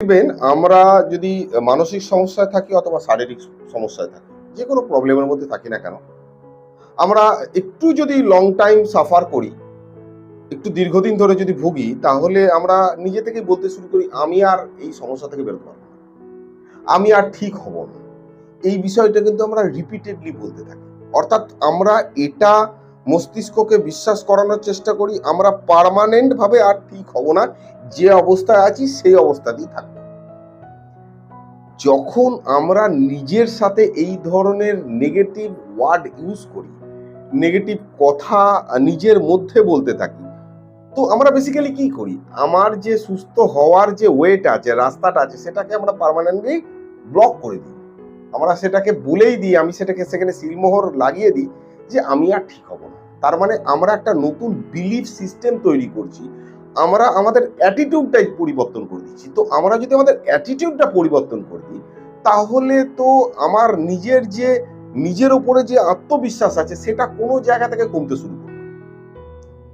দেখবেন আমরা যদি মানসিক সমস্যায় থাকি অথবা শারীরিক সমস্যায় থাকি যে কোনো প্রবলেমের মধ্যে থাকি না কেন, আমরা একটু যদি লং টাইম সাফার করি, একটু দীর্ঘদিন ধরে যদি ভুগি, তাহলে আমরা নিজে থেকেই বলতে শুরু করি, আমি আর এই সমস্যা থেকে বেরোতে পারব না। আমি আর ঠিক হব না। এই বিষয়টা কিন্তু আমরা রিপিটেডলি বলতে থাকি। অর্থাৎ আমরা এটা মস্তিষ্ককে বিশ্বাস করানোর চেষ্টা করি, আমরা পার্মানেন্ট ভাবে আর ঠিক হব না, যে অবস্থায় আছি সেই অবস্থাতেই থাকব। যখন আমরা নিজের সাথে এই ধরনের নেগেটিভ ওয়ার্ড ইউজ করি নেগেটিভ কথা নিজের মধ্যে বলতে থাকি, তো আমরা বেসিক্যালি কি করি? আমার যে সুস্থ হওয়ার যে ওয়েটা আছে, রাস্তাটা আছে, সেটাকে আমরা পার্মানেন্টলি ব্লক করে দিই। আমরা সেটাকে বলেই দিই, আমি সেটাকে সেখানে সিলমোহর লাগিয়ে দিই যে আমি আর ঠিক হব না। তার মানে আমরা একটা নতুন বিলিফ সিস্টেম তৈরি করছি। আমরা আমাদের অ্যাটিটিউডটাই পরিবর্তন করে দিচ্ছি। তো আমরা যদি আমাদের অ্যাটিটিউডটা পরিবর্তন করে দিই, তাহলে তো আমার নিজের যে, নিজের ওপরে যে আত্মবিশ্বাস আছে, সেটা কোনো জায়গা থেকে কমতে শুরু করবে।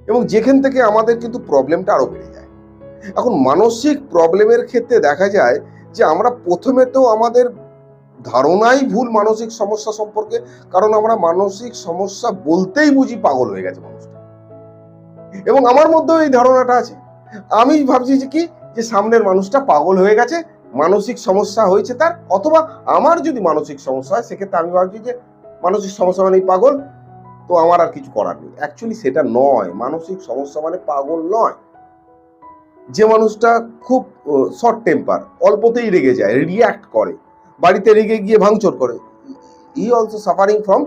এবং যেখান থেকে আমাদের কিন্তু প্রবলেমটা আরও বেড়ে যায়। এখন মানসিক প্রবলেমের ক্ষেত্রে দেখা যায় যে আমরা প্রথমে তো আমাদের ধারণাই ভুল মানসিক সমস্যা সম্পর্কে, কারণ আমরা মানসিক সমস্যা বলতেই বুঝি পাগল হয়ে গেছে মানুষটা। এবং আমার মধ্যেও এই ধারণাটা আছে। আমি ভাবছি যে কি, যে সামনের মানুষটা পাগল হয়ে গেছে, মানসিক সমস্যা হয়েছে তার, অথবা আমার যদি মানসিক সমস্যা হয়, সেক্ষেত্রে আমি ভাবছি যে মানসিক সমস্যা মানেই পাগল, তো আমার আর কিছু করার নেই। অ্যাকচুয়ালি সেটা নয়। মানসিক সমস্যা মানে পাগল নয়। যে মানুষটা খুব শর্ট টেম্পার অল্পতেই রেগে যায় রিয়াক্ট করে। বাড়িতে রেগে গিয়ে ভাঙচুর করে। He also suffering from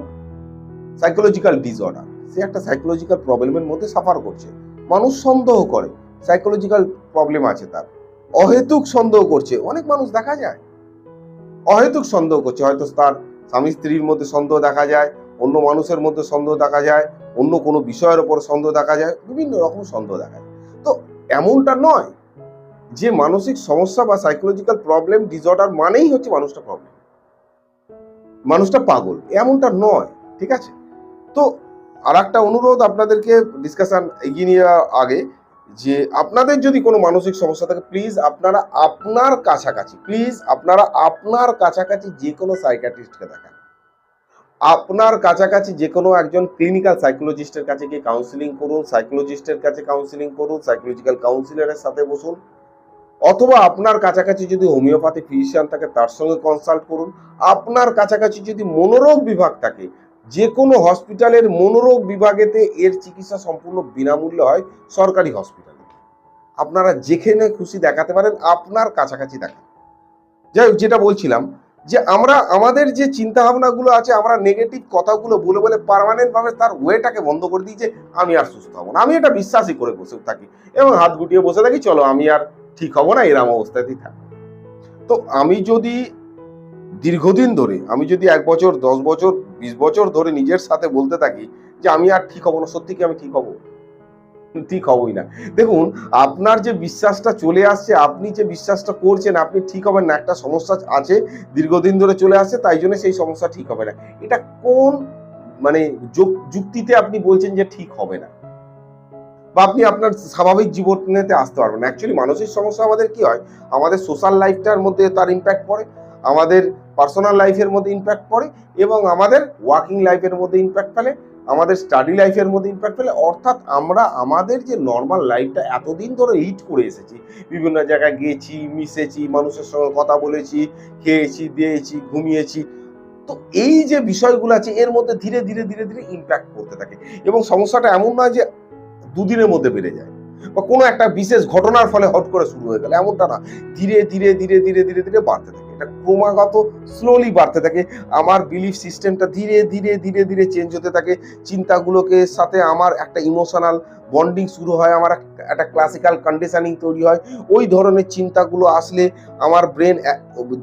psychological disorder সে একটা সাইকোলজিক্যাল প্রবলেমের মধ্যে সাফার করছে। মানুষ সন্দেহ করে সাইকোলজিক্যাল প্রবলেম আছে তার। অহেতুক সন্দেহ করছে। অনেক মানুষ দেখা যায়। অহেতুক সন্দেহ করছে। হয়তো তার স্বামী স্ত্রীর মধ্যে সন্দেহ দেখা যায়, অন্য মানুষের মধ্যে সন্দেহ দেখা যায়, অন্য কোনো বিষয়ের ওপর সন্দেহ দেখা যায়, বিভিন্ন রকম সন্দেহ দেখা যায়। তো এমনটা নয়। যে মানসিক সমস্যা বা সাইকোলজিক্যাল প্রবলেম ডিসঅর্ডার মানেই হচ্ছে মানুষটা প্রবলেম মানুষটা পাগল, এমনটা নয়, ঠিক আছে? তো আর একটা অনুরোধ আপনাদেরকে ডিসকাশন এগিয়ে নিয়ে আগে, যে আপনাদের যদি কোনো মানসিক সমস্যা থাকে প্লিজ আপনারা আপনার কাছাকাছি প্লিজ আপনারা আপনার কাছাকাছি যে কোনো সাইকাট্রিস্টকে দেখান। আপনার কাছাকাছি যে কোনো একজন ক্লিনিক্যাল সাইকোলজিস্টের কাছে গিয়ে কাউন্সিলিং করুন সাইকোলজিস্টের কাছে কাউন্সিলিং করুন সাইকোলজিক্যাল কাউন্সিলরের সাথে বসুন। অথবা আপনার কাছাকাছি যদি হোমিওপ্যাথি ফিজিশিয়ান থাকে, তার সঙ্গে কনসাল্ট করুন। আপনার কাছাকাছি যদি মনোরোগ বিভাগ থাকে যে কোনো হসপিটালের মনোরোগ বিভাগেতে এর চিকিৎসা সম্পূর্ণ বিনামূল্যে হয় সরকারি হসপিটালে আপনারা যেখানে খুশি দেখাতে পারেন, আপনার কাছাকাছি দেখান। যাই হোক, যেটা বলছিলাম, যে আমরা, আমাদের যে চিন্তা ভাবনাগুলো আছে, আমরা নেগেটিভ কথাগুলো বলে বলে পার্মানেন্ট ভাবে তার ওয়েটাকে বন্ধ করে দিই যে, আমি আর সুস্থ হব না। আমি এটা বিশ্বাসই করে বসে থাকি এবং হাত গুটিয়ে বসে থাকি, চলো আমি আর ঠিক হব না, এরম অবস্থাতেই থাকব। তো আমি যদি দীর্ঘদিন ধরে, আমি যদি এক বছর, দশ বছর, বিশ বছর ধরে নিজের সাথে বলতে থাকি যে আমি আর ঠিক হব না, সত্যি কি আমি ঠিক হব? ঠিক হবই না। দেখুন, আপনার যে বিশ্বাসটা চলে আসছে, আপনি যে বিশ্বাসটা করছেন, আপনি ঠিক হবেন না, একটা সমস্যা আছে, দীর্ঘদিন ধরে চলে আসছে, তাই জন্য সেই সমস্যা ঠিক হবে না। এটা কোন মানে যুক- যুক্তিতে আপনি বলছেন যে ঠিক হবে না? বা আপনি আপনার স্বাভাবিক জীবনেতে আসতে পারবেন অ্যাকচুয়ালি মানসিক সমস্যা আমাদের কি হয়? আমাদের সোশ্যাল লাইফটার মধ্যে তার ইম্প্যাক্ট পড়ে, আমাদের পার্সোনাল লাইফের মধ্যে ইম্প্যাক্ট পড়ে এবং আমাদের ওয়ার্কিং লাইফের মধ্যে ইম্প্যাক্ট ফেলে, আমাদের স্টাডি লাইফের মধ্যে ইম্প্যাক্ট ফেলে। অর্থাৎ আমরা আমাদের যে নর্মাল লাইফটা এতদিন ধরে হিট করে এসেছি, বিভিন্ন জায়গায় গেছি, মিশেছি, মানুষের সঙ্গে কথা বলেছি, খেয়েছি, দিয়েছি, ঘুমিয়েছি। তো এই যে বিষয়গুলো আছে, এর মধ্যে ধীরে ধীরে ধীরে ধীরে ইম্প্যাক্ট করতে থাকে। এবং সমস্যাটা এমন নয় যে দুদিনের মধ্যে বেড়ে যায়। বা কোনো একটা বিশেষ ঘটনার ফলে হট করে শুরু হয়ে গেল এমনটা না, ধীরে ধীরে ধীরে ধীরে ধীরে ধীরে বাড়তে থাকে। এটা ক্রমাগত স্লোলি বাড়তে থাকে। আমার বিলিফ সিস্টেমটা ধীরে ধীরে ধীরে ধীরে চেঞ্জ হতে থাকে। চিন্তাগুলোকে সাথে আমার একটা ইমোশনাল বন্ডিং শুরু হয়, আমার একটা ক্লাসিক্যাল কন্ডিশনিং তৈরি হয়। ওই ধরনের চিন্তাগুলো আসলে আমার ব্রেন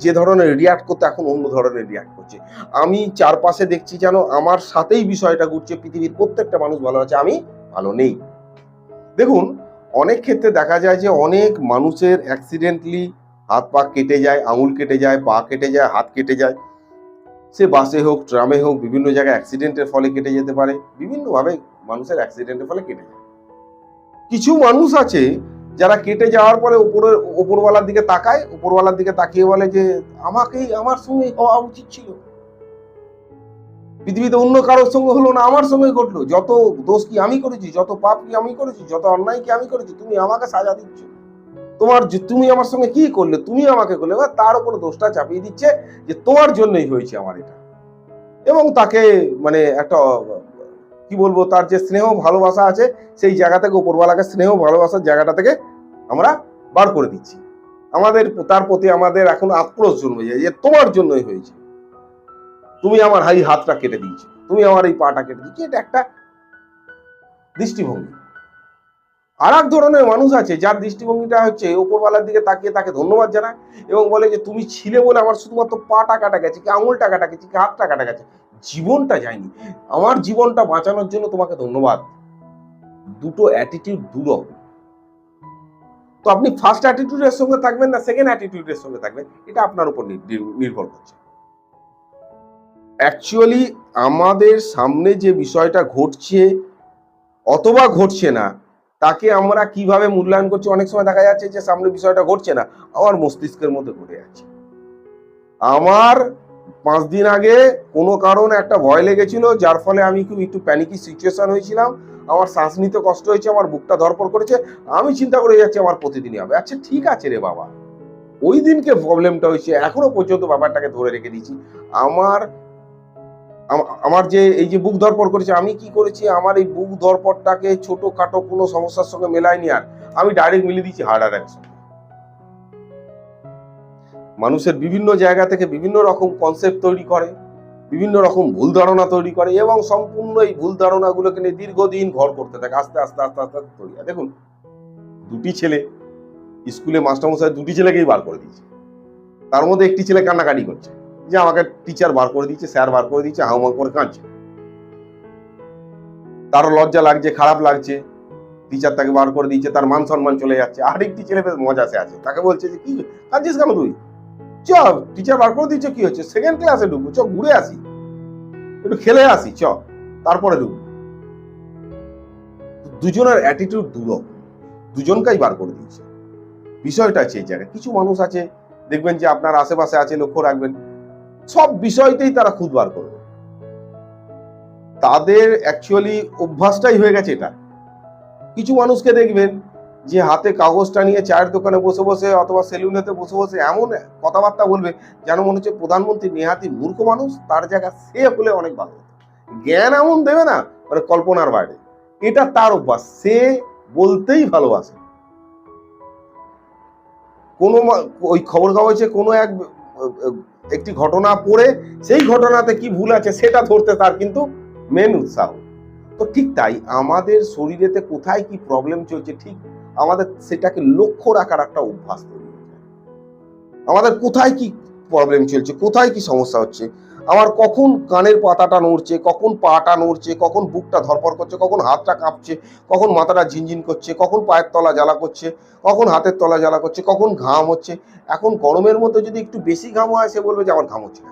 যে ধরনের রিয়াক্ট করতে এখন অন্য ধরনের রিয়াক্ট করছে। আমি চারপাশে দেখছি যেন আমার সাথেই বিষয়টা ঘুরছে, পৃথিবীর প্রত্যেকটা মানুষ ভালো আছে, আমি ভালো নেই। দেখুন, অনেক ক্ষেত্রে দেখা যায় যে অনেক মানুষের অ্যাক্সিডেন্টলি হাত পা কেটে যায়, আঙুল কেটে যায়, পা কেটে যায়, হাত কেটে যায়। সে বাসে হোক, ট্রামে হোক, বিভিন্ন জায়গায় অ্যাক্সিডেন্টের ফলে কেটে যেতে পারে, বিভিন্নভাবে মানুষের অ্যাক্সিডেন্টের ফলে কেটে যায়। কিছু মানুষ আছে যারা কেটে যাওয়ার পরে উপরের উপরওয়ালার দিকে তাকায় উপরওয়ালার দিকে তাকিয়ে বলে যে, আমাকেই, আমার সঙ্গে হওয়া উচিত ছিল। পৃথিবীতে অন্য কারোর সঙ্গে হলো না, আমার সঙ্গে ঘটলো। যত দোষ কি আমি করেছি, যত পাপ কি আমি করেছি, যত অন্যায় কি আমি করেছি, তুমি আমাকে সাজা দিচ্ছ। তোমার তুমি আমার সঙ্গে কি করলে, তুমি আমাকে করলে, এবার তার উপর দোষটা চাপিয়ে দিচ্ছে যে তোমার জন্যই হয়েছে আমার এটা। এবং তাকে মানে একটা, কি বলব, তার যে স্নেহ ভালোবাসা আছে, সেই জায়গা থেকে উপরওয়ালাকে স্নেহ ভালোবাসার জায়গাটা থেকে আমরা বার করে দিচ্ছি। আমাদের, তার প্রতি আমাদের এখন আক্রোশ জন্মে যায় যে তোমার জন্যই হয়েছে। তুমি আমার হাই হাতটা কেটে দিয়েছ। তুমি আমার এই পাটা কেটে দিচ্ছ এটা একটা দৃষ্টিভঙ্গি। আর এক ধরনের মানুষ আছে, যার দৃষ্টিভঙ্গিটা হচ্ছে ওপরওয়ালার দিকে তাকিয়ে তাকে ধন্যবাদ জানায় এবং বলে যে, তুমি ছিলে বলে আমার শুধুমাত্র পাটা কাটা গেছে, কি আঙুলটা কাটা গেছে, কি হাতটা কাটা গেছে। জীবনটা যায়নি। আমার জীবনটা বাঁচানোর জন্য তোমাকে ধন্যবাদ। দুটো অ্যাটিটিউড দুরকম। তো আপনি ফার্স্ট অ্যাটিটিউডের সঙ্গে থাকবেন না সেকেন্ড অ্যাটিটিউডের সঙ্গে থাকবেন, এটা আপনার উপর নির- নির- নির্ভর করছে। অ্যাকচুয়ালি আমাদের সামনে যে বিষয়টা ঘটছে, অথবা ঘটছে না, তাকে আমরা কীভাবে মূল্যায়ন করছি? অনেক সময় দেখা যাচ্ছে যে সামনে বিষয়টা ঘটছে না, আমার মস্তিষ্কের মধ্যে ঘটে যাচ্ছে। আমার পাঁচ দিন আগে কোনো কারণে একটা ভয় লেগেছিল, যার ফলে আমি খুব একটু প্যানিকি সিচুয়েশন হয়েছিলাম। আমার শ্বাস নিতে কষ্ট হয়েছে, আমার বুকটা ধরপড় করেছে, আমি চিন্তা করে যাচ্ছি আমার প্রতিদিনই হবে। আচ্ছা ঠিক আছে রে বাবা, ওই দিনকে প্রবলেমটা হয়েছে, এখনও পর্যন্ত ব্যাপারটাকে ধরে রেখে দিয়েছি। আমার আম- আমার যে এই যে বুক ধরপড় করেছে, আমি কি করেছি? আমার এই বুক ধরপড়টাকে ছোট খাটো কোনো সমস্যার সঙ্গে মেলাইনি আর। আমি ডাইরেক্ট মিলিয়ে দিচ্ছি হার্ট অ্যাটাক মানুষের বিভিন্ন জায়গা থেকে বিভিন্ন রকম কনসেপ্ট তৈরি করে, বিভিন্ন রকম ভুল ধারণা তৈরি করে এবং সম্পূর্ণ এই ভুল ধারণাগুলোকে নিয়ে দীর্ঘদিন ঘর করতে থাকে, আস্তে আস্তে আস্তে আস্তে আস্তে তৈরি হয়। দেখুন, দুটি ছেলে, স্কুলে মাস্টারমশাই দুটি ছেলেকেই বার করে দিয়েছে। তার মধ্যে একটি ছেলে কান্নাকাটি করছে। যে আমাকে টিচার বার করে দিচ্ছে স্যার বার করে দিচ্ছে হাউমা করে কাঁদছে। তারও লজ্জা লাগছে, খারাপ লাগছে। টিচার তাকে বার করে দিচ্ছে তার মান সম্মান চলে যাচ্ছে। আর একটি ছেলে বেশ মজাসে আছে। তাকে বলছে যে, কি কাঁদছিস কেন তুই? চ টিচার বার করে দিচ্ছে কি হচ্ছে? সেকেন্ড ক্লাসে ঢুকবো। চ, ঘুরে আসি। একটু খেলে আসি, চ, তারপরে ঢুকবো। দুজনের অ্যাটিটিউড দুরকম। দুজনকেই বার করে দিচ্ছে বিষয়টা আছে এই জায়গায়। কিছু মানুষ আছে, দেখবেন যে আপনার আশেপাশে আছে, লক্ষ্য রাখবেন। সব বিষয়তেই তারা খুদ বার করবে। তাদের অ্যাকচুয়ালি অভ্যাসটাই হয়ে গেছে এটা। কিছু মানুষকে দেখবেন যে হাতে কাগজটা নিয়ে চায়ের দোকানে বসে বসে অথবা সেলুনেতে বসে বসে এমন কথাবার্তা বলবে যেন মনে হচ্ছে প্রধানমন্ত্রী নেহাতি মূর্খ মানুষ তার জায়গা সে হলে অনেক ভালো জ্ঞান এমন দেবে না মানে কল্পনার বাইরে। এটা তার অভ্যাস, সে বলতেই ভালোবাসে। কোনো ওই খবর কাগজে কোনো এক একটি ঘটনা পড়ে, সেই ঘটনাতে কি ভুল আছে সেটা ধরতে তার কিন্তু মেন উৎসাহ তো ঠিক তাই আমাদের শরীরেতে কোথায় কি প্রবলেম চলছে ঠিক আমাদের সেটাকে লক্ষ্য রাখার একটা অভ্যাস তৈরি। আমাদের কোথায় কি প্রবলেম চলছে, কোথায় কি সমস্যা হচ্ছে আমার কখন কানের পাতাটা নড়ছে, কখন পাটা নড়ছে, কখন বুকটা ধরপর করছে, কখন হাতটা কাঁপছে, কখন মাথাটা ঝিনঝিন করছে, কখন পায়ের তলা জ্বালা করছে, কখন হাতের তলা জ্বালা করছে, কখন ঘাম হচ্ছে। এখন গরমের মধ্যে যদি একটু বেশি ঘাম হয়, সে বলবে যে আমার ঘাম হচ্ছে কেন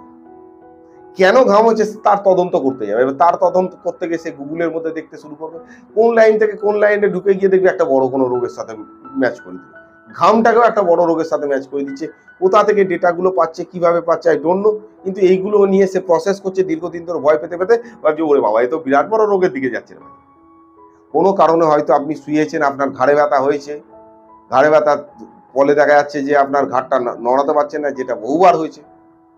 কেন ঘাম হচ্ছে তার তদন্ত করতে যাবে। এবার তার তদন্ত করতে গিয়ে সে গুগলের মধ্যে দেখতে শুরু করবে। কোন লাইন থেকে কোন লাইনে ঢুকে গিয়ে দেখবে একটা বড় কোনো রোগের সাথে ম্যাচ করে দিবে ঘামটাকেও একটা বড় রোগের সাথে ম্যাচ করে দিচ্ছে। কোথা থেকে ডেটাগুলো পাচ্ছে, কীভাবে পাচ্ছে আই ডোন্ট নো কিন্তু এইগুলো নিয়ে সে প্রসেস করছে, দীর্ঘদিন ধরে ভয় পেতে পেতে ভাবছে, ওরে বাবা, এ তো বিরাট বড় রোগের দিকে যাচ্ছে ভাই। কোনো কারণে হয়তো আপনি শুয়েছেন, আপনার ঘাড়ে ব্যথা হয়েছে। ঘাড়ে ব্যথা ফলে দেখা যাচ্ছে যে আপনার ঘাটটা নড়াতে পারছেন না, যেটা বহুবার হয়েছে।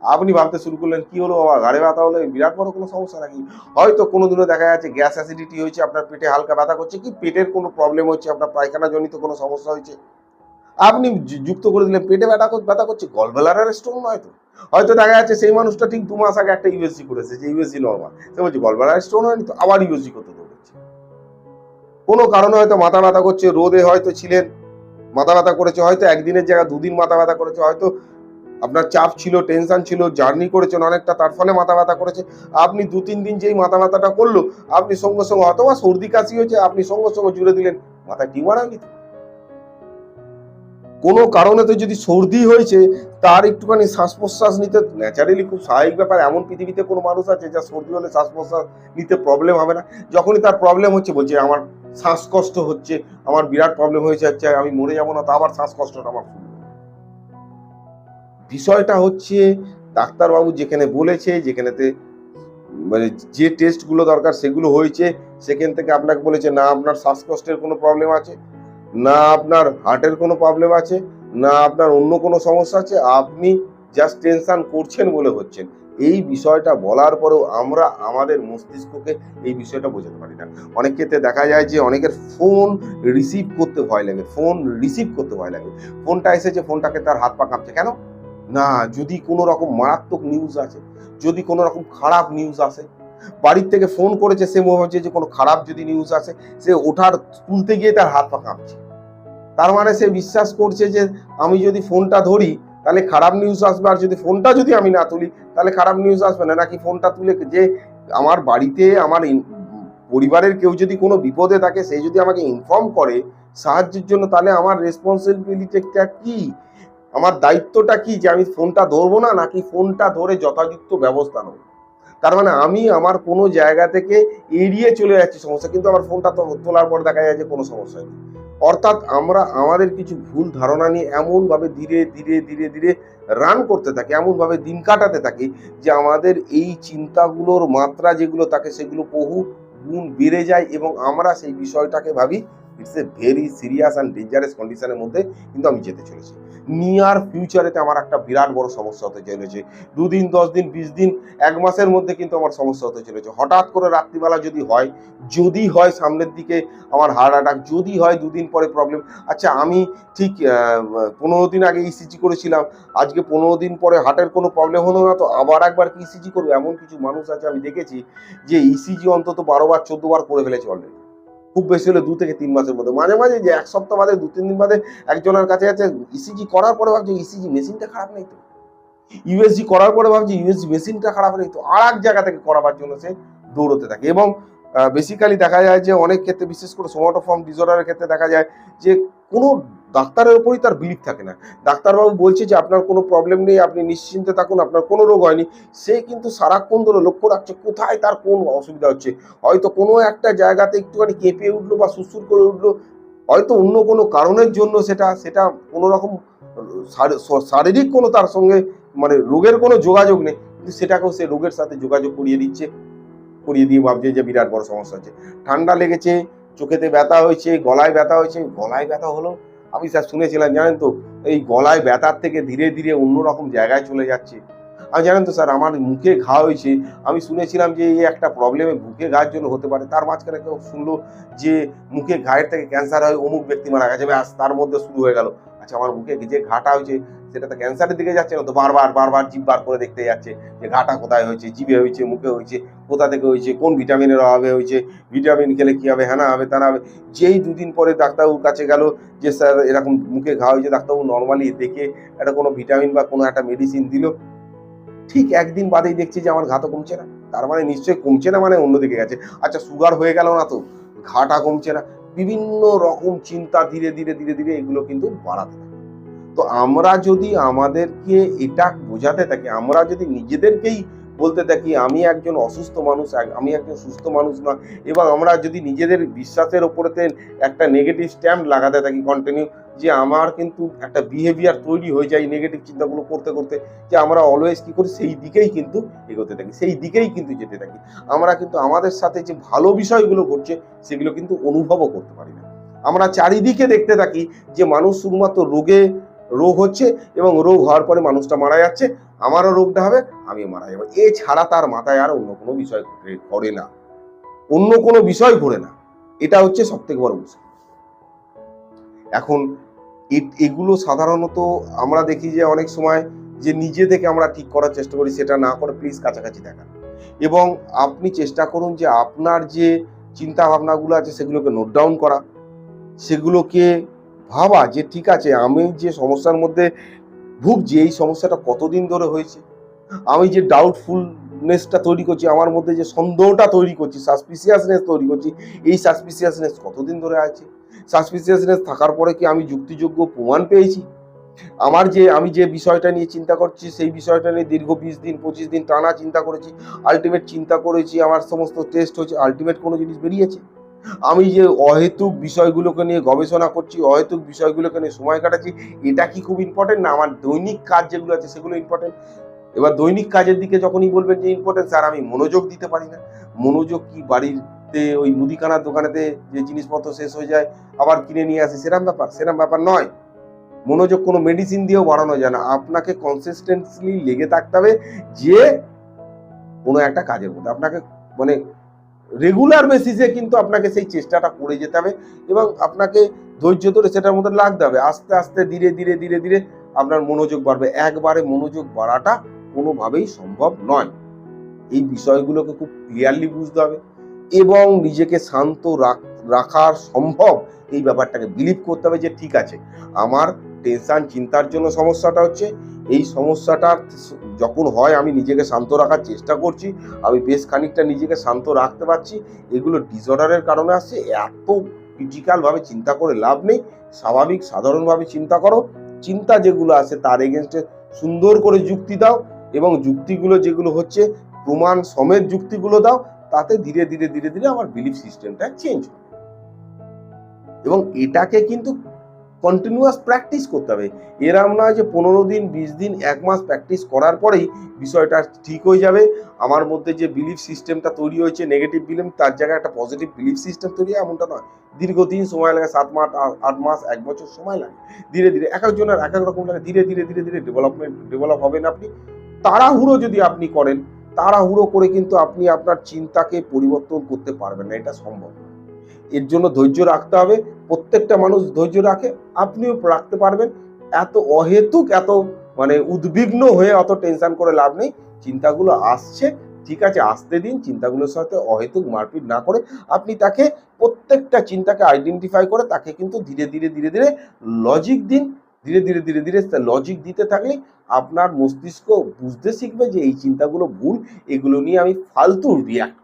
আপনি ভাবতে শুরু করলেন, কি হলো বাবা, ঘাড়ে ব্যথা হলে বিরাট বড় কোনো সমস্যা নাকি? হয়তো কোনো দিনও দেখা যাচ্ছে গ্যাস অ্যাসিডিটি হয়েছে, আপনার পেটে হালকা ব্যথা করছে, কি পেটের কোনো প্রবলেম হচ্ছে, আপনার পায়খানা জনিত কোনো সমস্যা হয়েছে? আপনি যুক্ত করে দিলেন, পেটে ব্যথা ব্যথা করছে গলবেলার স্টোন নয় তো। হয়তো দেখা যাচ্ছে সেই মানুষটা ঠিক দু মাস আগে একটা ইউএসজি করেছে, যে ইউএসজি নর্মাল সে বলছে গলবেলার স্টোন হয়নি তো, আবার ইউএসজি করতে কোনো কারণে হয়তো মাথা ব্যথা করছে, রোদে হয়তো ছিলেন, মাথা ব্যথা করেছে, হয়তো একদিনের জায়গায় দুদিন মাথা ব্যথা করেছে, হয়তো আপনার চাপ ছিল টেনশন ছিল জার্নি করেছেন অনেকটা, তার ফলে মাথা ব্যথা করেছে। আপনি দু তিন দিন যেই মাথা ব্যথাটা করল, আপনি সঙ্গে সঙ্গে অথবা সর্দি কাশি হয়েছে, আপনি সঙ্গে সঙ্গে জুড়ে দিলেন, মাথায় টিউমার হয়নি তো। কোনো কারণে তো যদি সর্দি হয়েছে, তার একটুখানি শ্বাস প্রশ্বাস নিতে ন্যাচারালি খুব স্বাভাবিক ব্যাপার। এমন পৃথিবীতে কোনো মানুষ আছে যা সর্দি হলে শ্বাস প্রশ্বাস নিতে প্রবলেম হবে না। যখনই তার প্রবলেম হচ্ছে, বলছে, আমার শ্বাসকষ্ট হচ্ছে, আমার বিরাট প্রবলেম হয়েছে হচ্ছে আমি মরে যাব না, তো আবার শ্বাসকষ্টটা আমার শুরু বিষয়টা হচ্ছে, ডাক্তারবাবু যেখানে বলেছে, যেখানেতে মানে যে টেস্টগুলো দরকার সেগুলো হয়েছে, সেখান থেকে আপনাকে বলেছে, না, আপনার শ্বাসকষ্টের কোনো প্রবলেম আছে। না আপনার হার্টের কোনো প্রবলেম আছে, না আপনার অন্য কোনো সমস্যা আছে, আপনি জাস্ট টেনশান করছেন বলে হচ্ছেন। এই বিষয়টা বলার পরেও আমরা আমাদের মস্তিষ্ককে এই বিষয়টা বোঝাতে পারি না। অনেক ক্ষেত্রে দেখা যায় যে অনেকের ফোন রিসিভ করতে ভয় লাগে ফোন রিসিভ করতে ভয় লাগে। ফোনটা এসেছে ফোনটাকে তার হাত পা কাঁপছে। কেন? না, যদি কোনো রকম মারাত্মক নিউজ আছে যদি কোনো রকম খারাপ নিউজ আসে, বাড়ির থেকে ফোন করেছে, সে মনে হচ্ছে যে কোনো খারাপ যদি নিউজ আসে, সে ওঠার তুলতে গিয়ে তার হাত পা কাঁপছে। তার মানে সে বিশ্বাস করছে যে আমি যদি ফোনটা ধরি, তাহলে খারাপ নিউজ আসবে। আর যদি ফোনটা যদি আমি না তুলি, তাহলে খারাপ নিউজ আসবে না। নাকি ফোনটা তুলে যে আমার বাড়িতে, আমার পরিবারের কেউ যদি কোনো বিপদে থাকে, সে যদি আমাকে ইনফর্ম করে সাহায্যের জন্য, তাহলে আমার রেসপন্সিবিলিটিটা কি? আমার দায়িত্বটা কি যে আমি ফোনটা ধরবো না, নাকি ফোনটা ধরে যথাযথ ব্যবস্থা নেব? তার মানে আমি আমার কোনো জায়গা থেকে এড়িয়ে চলে যাচ্ছি সমস্যা। কিন্তু আমার ফোনটা তোলার পর দেখা যায় যে কোনো সমস্যা নেই। অর্থাৎ আমরা আমাদের কিছু ভুল ধারণা নিয়ে এমনভাবে ধীরে ধীরে ধীরে ধীরে রান করতে থাকি, এমনভাবে দিন কাটাতে থাকি যে আমাদের এই চিন্তাগুলোর মাত্রা যেগুলো থাকে সেগুলো বহু গুণ বেড়ে যায় এবং আমরা সেই বিষয়টাকে ভাবি it's a very serious and dangerous কন্ডিশনের মধ্যে কিন্তু আমি যেতে চলেছি। নিয়ার ফিউচারেতে আমার একটা বিরাট বড় সমস্যা হতে চলেছে। দুদিন, দশ দিন, বিশ দিন, এক মাসের মধ্যে কিন্তু আমার সমস্যা হতে চলেছে। হঠাৎ করে রাত্রিবেলা যদি হয় যদি হয় সামনের দিকে আমার হার্ট অ্যাটাক যদি হয় দুদিন পরে প্রবলেম আচ্ছা আমি ঠিক পনেরো দিন আগে ইসিজি করেছিলাম, আজকে পনেরো দিন পরে হার্টের কোনো প্রবলেম হলো না, তো আবার একবার কি ইসিজি করব? এমন কিছু মানুষ আছে, আমি দেখেছি, যে ইসিজি অন্তত বারো বার, চোদ্দ বার করে ফেলেছে অলরেডি খুব বেশি হলে দু থেকে তিন মাসের মধ্যে। মাঝে মাঝে যে এক সপ্তাহ বাদে, দু তিন দিন বাদে একজনের কাছে আছে ইসিজি করার পরে ভাবছে ইসিজি মেশিনটা খারাপ নেই তো। ইউএসজি করার পরে ভাবছে ইউএসজি মেশিনটা খারাপ নেই তো। আর এক জায়গা থেকে করাবার জন্য সে দৌড়তে থাকে এবং বেসিক্যালি দেখা যায় যে অনেক ক্ষেত্রে, বিশেষ করে সোমাটোফর্ম ডিসঅর্ডারের ক্ষেত্রে দেখা যায় যে কোনো ডাক্তারের উপরই তার বিলিভ থাকে না। ডাক্তারবাবু বলছে যে আপনার কোনো প্রবলেম নেই, আপনি নিশ্চিন্তে থাকুন, আপনার কোনো রোগ হয়নি। সে কিন্তু সারাক্ষণ ধরে লক্ষ্য রাখছে, কোথায় তার কোন অসুবিধা হচ্ছে? হয়তো কোনো একটা জায়গাতে একটুখানি কেঁপে উঠল বা সুসুর করে উঠল, হয়তো অন্য কোনো কারণের জন্য সেটা সেটা কোনো রকম শারীরিক কোনো তার সঙ্গে মানে রোগের কোনো যোগাযোগ নেই, কিন্তু সেটাকেও সে রোগের সাথে যোগাযোগ করিয়ে দিচ্ছে। করিয়ে দিয়ে ভাবছে যে বিরাট বড় সমস্যা হচ্ছে। ঠান্ডা লেগেছে, চোখেতে ব্যথা হয়েছে, গলায় ব্যথা হয়েছে। গলায় ব্যথা হলো? আমি স্যার শুনেছিলাম, জানেন তো? এই গলায় ব্যথার থেকে ধীরে ধীরে অন্যরকম জায়গায় চলে যাচ্ছে। আমি জানেন তো স্যার, আমার মুখে ঘা হয়েছে। আমি শুনেছিলাম যে এই একটা প্রবলেমে মুখে ঘায়ের জন্য হতে পারে। তার মাঝখানে কেউ শুনলো যে মুখে ঘায়ের থেকে ক্যান্সার হয়, অমুক ব্যক্তি মারা গেছে। ব্যাস, তার মধ্যে শুরু হয়ে গেল। আচ্ছা আমার মুখে যে ঘাটা হয়েছে সেটা তো ক্যান্সারের দিকে যাচ্ছে না তো বারবার বারবার জিভ বার করে দেখতে যাচ্ছে যে ঘাটা কোথায় হয়েছে, জিভে হয়েছে, মুখে হয়েছে, কোথা থেকে হয়েছে, কোন ভিটামিনের অভাবে হয়েছে ভিটামিন খেলে কী হবে হ্যাঁ হবে, তা না হবে। যেই দুদিন পরে ডাক্তারবাবুর কাছে গেল যে, স্যার, এরকম মুখে ঘা হয়েছে, ডাক্তারবাবু নর্মালি দেখে একটা কোনো ভিটামিন বা কোনো একটা মেডিসিন দিল। ঠিক একদিন বাদেই দেখছি যে, আমার ঘা তো কমছে না। তার মানে নিশ্চয়ই কমছে না মানে অন্যদিকে গেছে। আচ্ছা সুগার হয়ে গেল না তো? ঘাটা কমছে না। বিভিন্ন রকম চিন্তা ধীরে ধীরে ধীরে ধীরে এগুলো কিন্তু বাড়াতে থাকে। তো আমরা যদি আমাদেরকে এটা বোঝাতে থাকি, আমরা যদি নিজেদেরকেই বলতে থাকি, আমি একজন অসুস্থ মানুষ আমি একজন সুস্থ মানুষ না, এবং আমরা যদি নিজেদের বিশ্বাসের ওপরেতে একটা নেগেটিভ স্ট্যাম্প লাগাতে থাকি কন্টিনিউ যে আমার কিন্তু একটা বিহেভিয়ার তৈরি হয়ে যায় নেগেটিভ চিন্তাগুলো করতে করতে, যে আমরা অলওয়েজ কী করি, সেই দিকেই কিন্তু এগোতে থাকি, সেই দিকেই কিন্তু যেতে থাকি। আমরা কিন্তু আমাদের সাথে যে ভালো বিষয়গুলো ঘটছে, সেগুলো কিন্তু অনুভবও করতে পারি না। আমরা চারিদিকে দেখতে থাকি যে মানুষ শুধুমাত্র রোগে রোগ হচ্ছে এবং রোগ হওয়ার পরে মানুষটা মারা যাচ্ছে, আমারও রোগটা হবে, আমিও মারা যাব। এছাড়া তার মাথায় আর অন্য কোনো বিষয় ঘুরে- না। অন্য কোনো বিষয় ঘোরে না। এটা হচ্ছে সব থেকে বড় বিষয়। এখন এগুলো সাধারণত আমরা দেখি যে অনেক সময় যে নিজে থেকে আমরা ঠিক করার চেষ্টা করি, সেটা না করে প্লিজ কাছাকাছি দেখান। এবং আপনি চেষ্টা করুন যে আপনার যে চিন্তা ভাবনাগুলো আছে, সেগুলোকে নোট ডাউন করা। সেগুলোকে ভাবা যে ঠিক আছে, আমি যে সমস্যার মধ্যে ভুগছি, এই সমস্যাটা কতদিন ধরে হয়েছে? আমি যে ডাউটফুলনেসটা তৈরি করছি, আমার মধ্যে যে সন্দেহটা তৈরি করছি সাসপিসিয়াসনেস তৈরি করছি, এই সাসপিসিয়াসনেস কতদিন ধরে আছে? সাসপিসিয়াসনেস থাকার পরে কি আমি যুক্তিযোগ্য প্রমাণ পেয়েছি? আমার যে, আমি যে বিষয়টা নিয়ে চিন্তা করছি, সেই বিষয়টা নিয়ে দীর্ঘ বিশ দিন, পঁচিশ দিন টানা চিন্তা করেছি আলটিমেট চিন্তা করেছি, আমার সমস্ত টেস্ট হয়েছে আলটিমেট কোনো জিনিস বেরিয়েছে? আমি যে অহেতুক বিষয়গুলোকে নিয়ে গবেষণা করছি, অহেতুক বিষয়গুলোকে নিয়ে সময় কাটাচ্ছি, এটা কি খুব ইম্পর্টেন্ট না, আমার দৈনিক কাজ যেগুলো আছে সেগুলো ইম্পর্টেন্ট এবার দৈনিক কাজের দিকে যখনই বলবেন যে ইম্পর্টেন্ট স্যার, আমি মনোযোগ দিতে পারি না। মনোযোগ কি বাড়িতে ওই মুদিখানার দোকানেতে যে জিনিসপত্র শেষ হয়ে যায়, আবার কিনে নিয়ে আসি? সেরকম ব্যাপার সেরকম ব্যাপার নয়। মনোযোগ কোনো মেডিসিন দিয়েও বাড়ানো যায় না। আপনাকে কনসিস্টেন্টলি লেগে থাকতে হবে যে কোনো একটা কাজের মধ্যে। আপনাকে মানে রেগুলার বেসিসে কিন্তু আপনাকে সেই চেষ্টাটা করে যেতে হবে এবং আপনাকে ধৈর্য ধরে সেটার মধ্যে লাগতে হবে। আস্তে আস্তে, ধীরে ধীরে ধীরে ধীরে আপনার মনোযোগ বাড়বে। একবারে মনোযোগ বাড়াটা কোনোভাবেই সম্ভব নয়। এই বিষয়গুলোকে খুব ক্লিয়ারলি বুঝতে হবে এবং নিজেকে শান্ত রাখ- রাখার সম্ভব এই ব্যাপারটাকে বিলিভ করতে হবে যে ঠিক আছে, আমার টেনশান চিন্তার জন্য সমস্যাটা হচ্ছে। এই সমস্যাটা যখন হয় আমি নিজেকে শান্ত রাখার চেষ্টা করছি, আমি বেশ খানিকটা নিজেকে শান্ত রাখতে পারছি। এগুলো ডিসঅর্ডারের কারণে আসছে, এত ক্রিটিক্যালভাবে চিন্তা করে লাভ নেই। স্বাভাবিক, সাধারণভাবে চিন্তা করো। চিন্তা যেগুলো আছে তার এগেনস্টে সুন্দর করে যুক্তি দাও এবং যুক্তিগুলো যেগুলো হচ্ছে প্রমাণ সমেত যুক্তিগুলো দাও, তাতে ধীরে ধীরে ধীরে ধীরে আমার বিলিফ সিস্টেমটা চেঞ্জ হবে। এবং এটাকে কিন্তু কন্টিনিউয়াস প্র্যাকটিস করতে হবে। এরম নয় যে পনেরো দিন, বিশ দিন, এক মাস প্র্যাকটিস করার পরেই বিষয়টা ঠিক হয়ে যাবে। আমার মধ্যে যে বিলিফ সিস্টেমটা তৈরি হয়েছে নেগেটিভ বিলিফ তার জায়গায় একটা পজিটিভ বিলিফ সিস্টেম তৈরি এমনটা নয়। দীর্ঘদিন সময় লাগে, সাত মাস আট মাস, এক বছর সময় লাগে। ধীরে ধীরে, এক একজনের এক এক রকম লাগে। ধীরে ধীরে ধীরে ধীরে ডেভেলপমেন্ট ডেভেলপ হবেন আপনি। তাড়াহুড়ো যদি আপনি করেন, তাড়াহুড়ো করে কিন্তু আপনি আপনার চিন্তাকে পরিবর্তন করতে পারবেন না। এটা সম্ভব এর জন্য ধৈর্য রাখতে হবে। প্রত্যেকটা মানুষ ধৈর্য রাখে, আপনিও রাখতে পারবেন। এত অহেতুক, এত মানে উদ্বিগ্ন হয়ে অত টেনশন করে লাভ নেই। চিন্তাগুলো আসছে, ঠিক আছে, আসতে দিন, চিন্তাগুলোর সাথে অহেতুক মারপিট না করে আপনি তাকে প্রত্যেকটা চিন্তাকে আইডেন্টিফাই করে তাকে কিন্তু ধীরে ধীরে ধীরে ধীরে লজিক দিন। ধীরে ধীরে ধীরে ধীরে লজিক দিতে থাকলে আপনার মস্তিষ্ক বুঝতে শিখবে যে এই চিন্তাগুলো ভুল, এগুলো নিয়ে আমি ফালতু রিয়াক্ট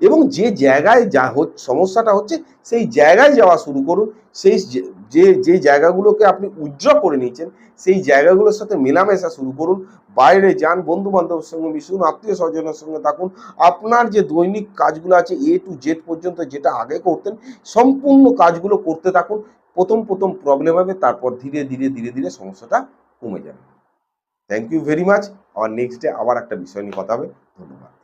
এবং যে জায়গায় যা সমস্যাটা হচ্ছে সেই জায়গায় যাওয়া শুরু করুন। সেই যে- যে যে জায়গাগুলোকে আপনি উজ্জ্বল করে নিয়েছেন, সেই জায়গাগুলোর সাথে মেলামেশা শুরু করুন। বাইরে যান বন্ধু বান্ধবের সঙ্গে মিশুন আত্মীয় স্বজনের সঙ্গে থাকুন। আপনার যে দৈনিক কাজগুলো আছে এ টু জেড পর্যন্ত যেটা আগে করতেন, সম্পূর্ণ কাজগুলো করতে থাকুন। প্রথম প্রথম প্রবলেম হবে, তারপর ধীরে ধীরে ধীরে ধীরে সমস্যাটা কমে যাবে। থ্যাংক ইউ ভেরি মাচ আবার নেক্সট ডে আবার একটা বিষয় নিয়ে কথা হবে। ধন্যবাদ।